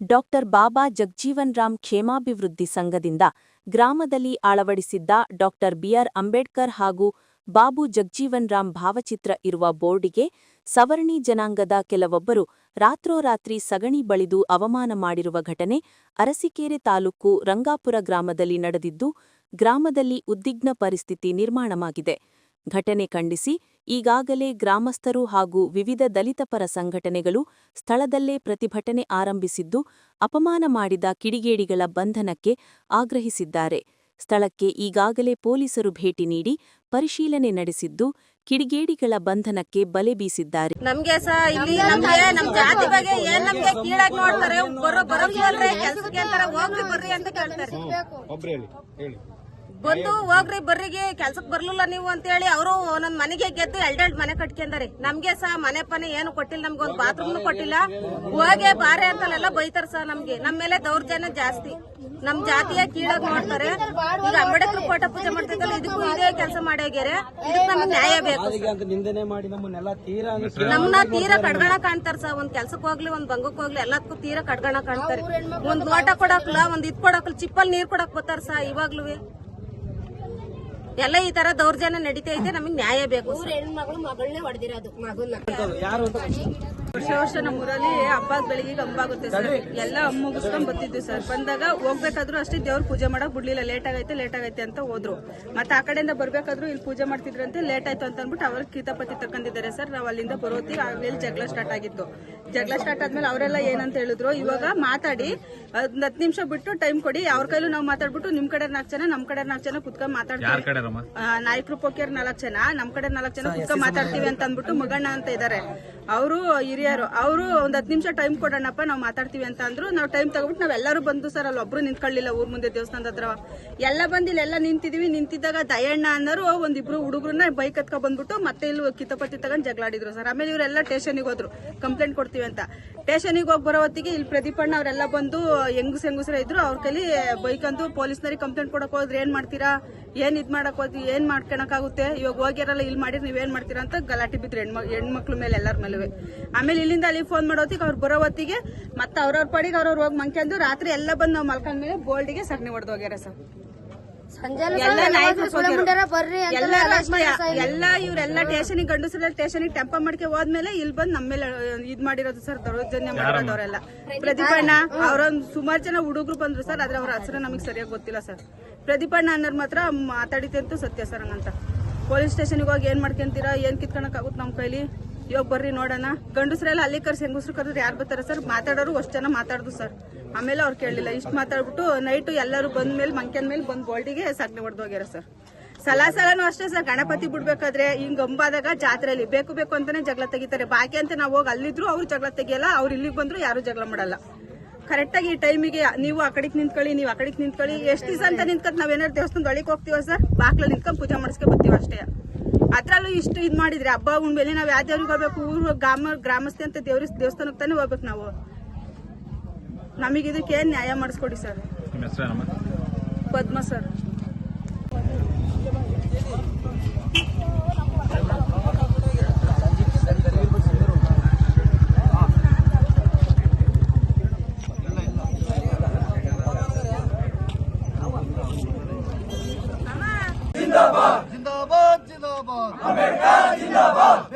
Doctor ಬಾಬಾ ಜಗಜೀವನ್ ರಾಮ್ ಕ್ಷೇಮಾಭಿವೃದ್ಧಿ ಸಂಘದಿಂದ ಗ್ರಾಮದಲ್ಲಿ ಅಳವಡಿಸಿದ್ದ ಡಾಕ್ಟರ್ ಬಿಆರ್. ಅಂಬೇಡ್ಕರ್ ಹಾಗೂ ಬಾಬು ಜಗಜೀವನ್ ರಾಮ್ ಭಾವಚಿತ್ರ ಇರುವ ಬೋರ್ಡಿಗೆ ಸವರ್ಣಿ ಜನಾಂಗದ ಕೆಲವೊಬ್ಬರು ರಾತ್ರೋರಾತ್ರಿ ಸಗಣಿ ಬಳಿದು ಅವಮಾನ ಮಾಡಿರುವ ಘಟನೆ ಅರಸಿಕೇರೆ ತಾಲೂಕು ರಂಗಾಪುರ ಗ್ರಾಮದಲ್ಲಿ ನಡೆದಿದ್ದು, ಗ್ರಾಮದಲ್ಲಿ ಉದ್ವಿಗ್ನ ಪರಿಸ್ಥಿತಿ ನಿರ್ಮಾಣವಾಗಿದೆ. ಘಟನೆ ಖಂಡಿಸಿ ಈಗಾಗಲೇ ಗ್ರಾಮಸ್ಥರು ಹಾಗೂ ವಿವಿಧ ದಲಿತ ಪರ ಸಂಘಟನೆಗಳು ಸ್ಥಳದಲ್ಲೇ ಪ್ರತಿಭಟನೆ ಆರಂಭಿಸಿದ್ದು ಅಪಮಾನ ಮಾಡಿದ ಕಿಡಿಗೇಡಿಗಳ ಬಂಧನಕ್ಕೆ ಆಗ್ರಹಿಸಿದ್ದಾರೆ. ಸ್ಥಳಕ್ಕೆ ಈಗಾಗಲೇ ಪೊಲೀಸರು ಭೇಟಿ ನೀಡಿ ಪರಿಶೀಲನೆ ನಡೆಸಿದ್ದು ಕಿಡಿಗೇಡಿಗಳ ಬಂಧನಕ್ಕೆ ಬಲೆ ಬೀಸಿದ್ದಾರೆ. ನಮ್ಗೆ ಸಹ ಇಲ್ಲಿ ನಮ್ಗೆ ನಮ್ ಜಾತಿ ಬಗ್ಗೆ ಏನ್ ನಮ್ಗೆ ಕೀಳಾಗಿ ನೋಡ್ತಾರೆ ಬರೋ ಬರೋಲ್ರಿ ಕೆಲ್ಸಕ್ಕೆ ಅಂತಾರೆ ಹೋಗ್ರಿ ಬರ್ರಿ ಅಂತ ಕೇಳ್ತಾರೆ. ಬಂದು ಹೋಗ್ರಿ ಬರ್ರಿಗೆ ಕೆಲ್ಸಕ್ ಬರ್ಲಿಲ್ಲ ನೀವು ಅಂತ ಹೇಳಿ ಅವರು ಒಂದೊಂದ್ ಮನೆಗೆ ಗೆದ್ದು ಎಳ್ ಮನೆ ಕಟ್ಕೊಂಡಾರೆ ನಮ್ಗೆ ಸಹ ಮನೆ ಪನೆ ಏನು ಕೊಟ್ಟಿಲ್ಲ ನಮ್ಗೆ ಒಂದ್ ಬಾತ್ರೂಮ್ ಕೊಟ್ಟಿಲ್ಲ. ಹೋಗೆ ಬಾರೆ ಅಂತಲ್ಲೆಲ್ಲ ಬೈತಾರ ಸರ್ ನಮ್ಗೆ. ನಮ್ ಮೇಲೆ ದೌರ್ಜನ್ಯ ಜಾಸ್ತಿ. ನಮ್ ಜಾತಿಯ ಕೀಳಾಗ್ ನೋಡ್ತಾರೆ. ಈಗ ಅಂಬೇಡ್ಕರ್ ಕೋಟ ಪೂಜೆ ಮಾಡ್ತಿದ್ದಲ್ಲ ಇದಕ್ಕೂ ಇದೇ ಕೆಲಸ ಮಾಡ್ಯಾಗ್ಯಾರೆ ಇದಕ್ಕೆ ನಮ್ಗೆ ನ್ಯಾಯ ಬೇಕು ನಮ್ನ ತೀರಾ ಕಡ್ಗಣ ಕಾಣ್ತಾರ ಸರ್. ಒಂದ್ ಕೆಲ್ಸಕ್ ಹೋಗ್ಲಿ ಒಂದ್ ಬಂಗಕ್ ಹೋಗ್ಲಿ ಎಲ್ಲದಕ್ಕೂ ತೀರಾ ಕಡ್ಗಣ ಕಾಣ್ತಾರೆ. ಒಂದ್ ಲೋಟ ಕೊಡಕ್ಲ ಒಂದ್ ಇದ್ ಕೊಡಕ್ಲ ಚಿಪ್ಪಲ್ ನೀರ್ ಕೊಡಕ್ ಬರ್ತಾರ ಸಾ ಇವಾಗ್ಲೂ ಎಲ್ಲ ಈ ತರ ದೌರ್ಜನ್ಯ ನಡೀತಾ ಇದೆ ನಮಗ್ ನ್ಯಾಯ ಬೇಕು. ಹೆಣ್ಮಗಳು ಮಗಳನ್ನೇ ಹೊಡೆದಿರೋದು ಮಗನ್ನ ವರ್ಷ ವರ್ಷ ನಮ್ಮೂರಲ್ಲಿ ಹಬ್ಬ ಬೆಳಿಗ್ಗೆ ಹಂಬಾಗುತ್ತೆ ಸರ್. ಎಲ್ಲ ಮುಗಿಸ್ಕೊಂಡ್ ಬರ್ತಿದ್ವಿ ಸರ್. ಬಂದಾಗ ಹೋಗ್ಬೇಕಾದ್ರು ಅಷ್ಟೇ ದೇವ್ರ ಪೂಜೆ ಮಾಡಕ್ ಬಿಡ್ಲಿಲ್ಲ. ಲೇಟ್ ಆಗೈತೆ ಲೇಟ್ ಆಗೈತೆ ಅಂತ ಹೋದ್ರು. ಮತ್ತೆ ಆ ಕಡೆಯಿಂದ ಬರ್ಬೇಕಾದ್ರು ಇಲ್ಲಿ ಪೂಜೆ ಮಾಡ್ತಿದ್ರಂತೆ ಲೇಟ್ ಆಯ್ತು ಅಂತ ಅಂದ್ಬಿಟ್ಟು ಅವ್ರಿಗೆ ಕೀತಾಪತಿ ತಕೊಂಡಿದ್ದಾರೆ ಸರ್. ನಾವು ಅಲ್ಲಿಂದ ಬರೋತಿ ಆಗ್ಲಿ ಜಗಳ ಸ್ಟಾರ್ಟ್ ಆಗಿತ್ತು. ಜಗಳ ಸ್ಟಾರ್ಟ್ ಆದ್ಮೇಲೆ ಅವರೆಲ್ಲ ಏನಂತ ಹೇಳಿದ್ರು? ಇವಾಗ ಮಾತಾಡಿ ಒಂದ್ ಹತ್ತು ನಿಮಿಷ ಬಿಟ್ಟು ಟೈಮ್ ಕೊಡಿ. ಅವ್ರ ಕೈಲೂ ನಾವು ಮಾತಾಡ್ಬಿಟ್ಟು ನಿಮ್ ಕಡೆ ನಾಲ್ಕು ಜನ ನಮ್ ಕಡೆ ನಾಲ್ಕು ಜನ ಕುತ್ಕೊಂಡ್ ಮಾತಾಡ್ತೀವಿ. ನಾಯಕರು ಪೋಕಿಯರ್ ನಾಲ್ಕು ಜನ ನಮ್ ಕಡೆ ನಾಲ್ಕು ಜನ ಕುತ್ಕೊಂಡ್ ಮಾತಾಡ್ತೀವಿ ಅಂತ ಅಂದ್ಬಿಟ್ಟು ಮಗಣ್ಣ ಅಂತ ಇದಾರೆ. ಅವರು ಹಿರಿಯರು. ಅವರು ಒಂದ್ ಹತ್ತು ನಿಮಿಷ ಟೈಮ್ ಕೊಡೋಣಪ್ಪ ನಾವು ಮಾತಾಡ್ತೀವಿ ಅಂತ ಅಂದ್ರು. ನಾವು ಟೈಮ್ ತಗೊಬಿಟ್ಟು ನಾವೆಲ್ಲರೂ ಬಂದು ಸರ್ ಅಲ್ಲಿ ಒಬ್ರು ನಿಂತ್ಕೊಳ್ಳಿಲ್ಲ ಊರ್ ಮುಂದೆ ದೇವಸ್ಥಾನದ ಹತ್ರ. ಎಲ್ಲ ಬಂದಿಲ್ಲ ಎಲ್ಲ ನಿಂತಿದೀವಿ. ನಿಂತಿದ್ದಾಗ ದಯಣ್ಣ ಅನ್ನೋರು ಒಂದಿಬ್ರು ಹುಡುಗರನ್ನ ಬೈಕ್ ಹತ್ಕೊಂಡ್ ಬಂದ್ಬಿಟ್ಟು ಮತ್ತೆ ಇಲ್ಲಿ ಕಿತ್ತಪತ್ತಿ ತಗೊಂಡ್ ಜಗಳಾಡಿದ್ರು ಸರ್. ಆಮೇಲೆ ಇವರೆಲ್ಲ ಸ್ಟೇಷನ್ಗೆ ಹೋದ್ರು. ಕಂಪ್ಲೇಂಟ್ ಕೊಡ್ತೀವಿ. ಅಂತ. ಸ್ಟೇಷನ್ಗೆ ಹೋಗಿ ಬರೋ ಹೊತ್ತಿಗೆ ಇಲ್ಲಿ ಪ್ರದೀಪಣ್ಣ ಅವರೆಲ್ಲ ಬಂದು ಹೆಂಗಸ್ ಹೆಂಗಸ್ರ ಇದ್ರು, ಅವ್ರ ಕೈಲಿ ಬೈಕಂದು ಪೊಲೀಸ್ನರಿಗೆ ಕಂಪ್ಲೇಂಟ್ ಕೊಡಕ್ ಹೋದ್ರೆ ಏನ್ ಮಾಡ್ತೀರಾ? ಏನ್ ಇದ್ ಮಾಡಕ್ ಹೋದ್ವಿ ಏನ್ ಮಾಡ್ಕೊಳಕಾಗುತ್ತೆ ಇವಾಗ ಹೋಗ್ಯಾರಲ್ಲ ಇಲ್ಲಿ ಮಾಡಿದ್ರೆ ನೀವೇನ್ ಮಾಡ್ತೀರಾ ಅಂತ ಗಲಾಟೆ ಬಿದ್ರು ಹೆಣ್ಮ, ಹೆಣ್ಮಕ್ಳ ಮೇಲೆ ಎಲ್ಲರ ಮೇಲೆ ಆಮೇಲೆ ಇಲ್ಲಿಂದ ಅಲ್ಲಿ ಫೋನ್ ಮಾಡೋ ಹೊತ್ತಿಗೆ ಅವ್ರು ಬರೋ ಹೊತ್ತಿಗೆ ಮತ್ತೆ ಅವ್ರವ್ರ ಪಾಡಿಗೆ ಅವ್ರವ್ರು ಹೋಗಿ ಮಂಕ್ಯಂದು ರಾತ್ರಿ ಎಲ್ಲ ಬಂದು ನಾವು ಮಲ್ಕೊಂಡ್ಮೇಲೆ ಬೋಲ್ಡಿಗೆ ಸಗಣಿ ಹೊಡೆದು ಹೋಗ್ಯಾರ ಸರ್. ಬರ್ರಿ ಎಲ್ಲ ಇವರೆಲ್ಲ ಸ್ಟೇಷನಿಗೆ ಗಂಡಸರೆಲ್ಲ ಸ್ಟೇಷನಿಗೆ ಟೆಂಪ ಮಾಡ್ಕೆ ಹೋದ್ಮೇಲೆ ಇಲ್ಲಿ ಬಂದು ನಮ್ಮ ಮೇಲೆ ಇದ್ ಮಾಡಿರೋದು ಸರ್ ದೌರ್ಜನ್ಯ ಮಾಡಿರೋದು ಅವರೆಲ್ಲ. ಪ್ರದೀಪಣ್ಣ ಅವರೊಂದು ಸುಮಾರು ಜನ ಹುಡುಗರು ಬಂದ್ರು ಸರ್ ಆದ್ರೆ ಅವ್ರ ಹೆಸರು ನಮಗೆ ಸರಿಯಾಗಿ ಗೊತ್ತಿಲ್ಲ ಸರ್ ಪ್ರದೀಪಣ್ಣ ಅನ್ನೋರ್ ಮಾತ್ರ ಮಾತಾಡಿದಂತೂ ಸತ್ಯ ಸರ್ ಹಂಗಂತ. ಪೊಲೀಸ್ ಸ್ಟೇಷನ್ಗೆ ಹೋಗಿ ಏನ್ ಮಾಡ್ಕೊಂತೀರಾ ಏನ್ ಕಿತ್ಕೊಳಕ್ ಆಗುತ್ತೆ ನಮ್ಮ ಕೈಲಿ? ಇವಾಗ ಬರ್ರಿ ನೋಡೋಣ. ಗಂಡಸ್ರೆಲ್ಲ ಅಲ್ಲಿ ಕರ್ಸಿ ಹೆಂಗಸ್ರು ಕರೆದ್ರೆ ಯಾರು ಬರ್ತಾರೆ ಸರ್ ಮಾತಾಡೋರು ಅಷ್ಟು ಜನ ಮಾತಾಡ್ದು ಸರ್ ಆಮೇಲೆ ಅವ್ರು ಕೇಳಲಿಲ್ಲ. ಇಷ್ಟು ಮಾತಾಡ್ಬಿಟ್ಟು ನೈಟು ಎಲ್ಲರೂ ಬಂದ ಮೇಲೆ, ಮಂಕ್ಯನ್ ಮೇಲೆ ಬಂದು ಬೋಲ್ಡಿಗೆ ಸಗಣಿ ಹೊಡೆದು ಹೋಗ್ಯಾರ ಸರ್. ಸಲ ಸಲನೂ ಅಷ್ಟೇ ಸರ್. ಗಣಪತಿ ಬಿಡ್ಬೇಕಾದ್ರೆ ಹಿಂಗ್ ಗಂಬಾದಾಗ ಜಾತ್ರೆಯಲ್ಲಿ ಬೇಕು ಬೇಕು ಅಂತಾನೆ ಜಗಳ ತೆಗಿತಾರೆ. ಬಾಕಿ ಅಂತ ನಾವು ಹೋಗಿ ಅಲ್ಲಿದ್ರು ಅವ್ರು ಜಗಳ ತೆಗಿಯಲ್ಲ, ಅವ್ರು ಇಲ್ಲಿಗೆ ಬಂದ್ರು ಯಾರು ಜಗಳ ಮಾಡಲ್ಲ. ಕರೆಕ್ಟಾಗಿ ಈ ಟೈಮಿಗೆ ನೀವು ಆ ಕಡೆಗೆ ನಿಂತ್ಕೊಳ್ಳಿ, ನೀವು ಆ ಕಡೆಗೆ ನಿಂತ್ಕೊಳ್ಳಿ. ಎಷ್ಟು ದಿವಸ ಅಂತ ನಿಂತ್ಕೊಂಡು ನಾವೇನಾದ್ರು ದೇವಸ್ಥಾನದ ಒಳಗೆ ಹೋಗ್ತೀವ ಸರ್? ಬಾಕ್ಲಲ್ಲಿ ನಿಂತ್ಕೊಂಡು ಪೂಜೆ ಮಾಡಿಸ್ಕೊ ಬರ್ತೀವಿ ಅಷ್ಟೇ. ಅದ್ರಲ್ಲೂ ಇಷ್ಟು ಇದ್ ಮಾಡಿದ್ರೆ ಹಬ್ಬ ಉಣ್ಮೇಲೆ ನಾವು ಯಾವ ದೇವ್ರಿಗೆ ಹೋಗ್ಬೇಕು? ಊರು, ಗ್ರಾಮ, ಗ್ರಾಮಸ್ಥೆ ಅಂತ ದೇವ್ರ ದೇವಸ್ಥಾನಕ್ಕೆ ತಾನೇ ಹೋಗ್ಬೇಕು ನಾವು. ನಮಗೆ ಇದಕ್ಕೆ ಏನ್ ನ್ಯಾಯ ಮಾಡಿಸ್ಕೊಡಿ ಸರ್? ಪದ್ಮ ಸರ್. ಜಿಂದಾಬಾದ್ ಜಿಂದಾಬಾದ್ ಜಿಂದಾಬಾದ್. ಬೇಕೇ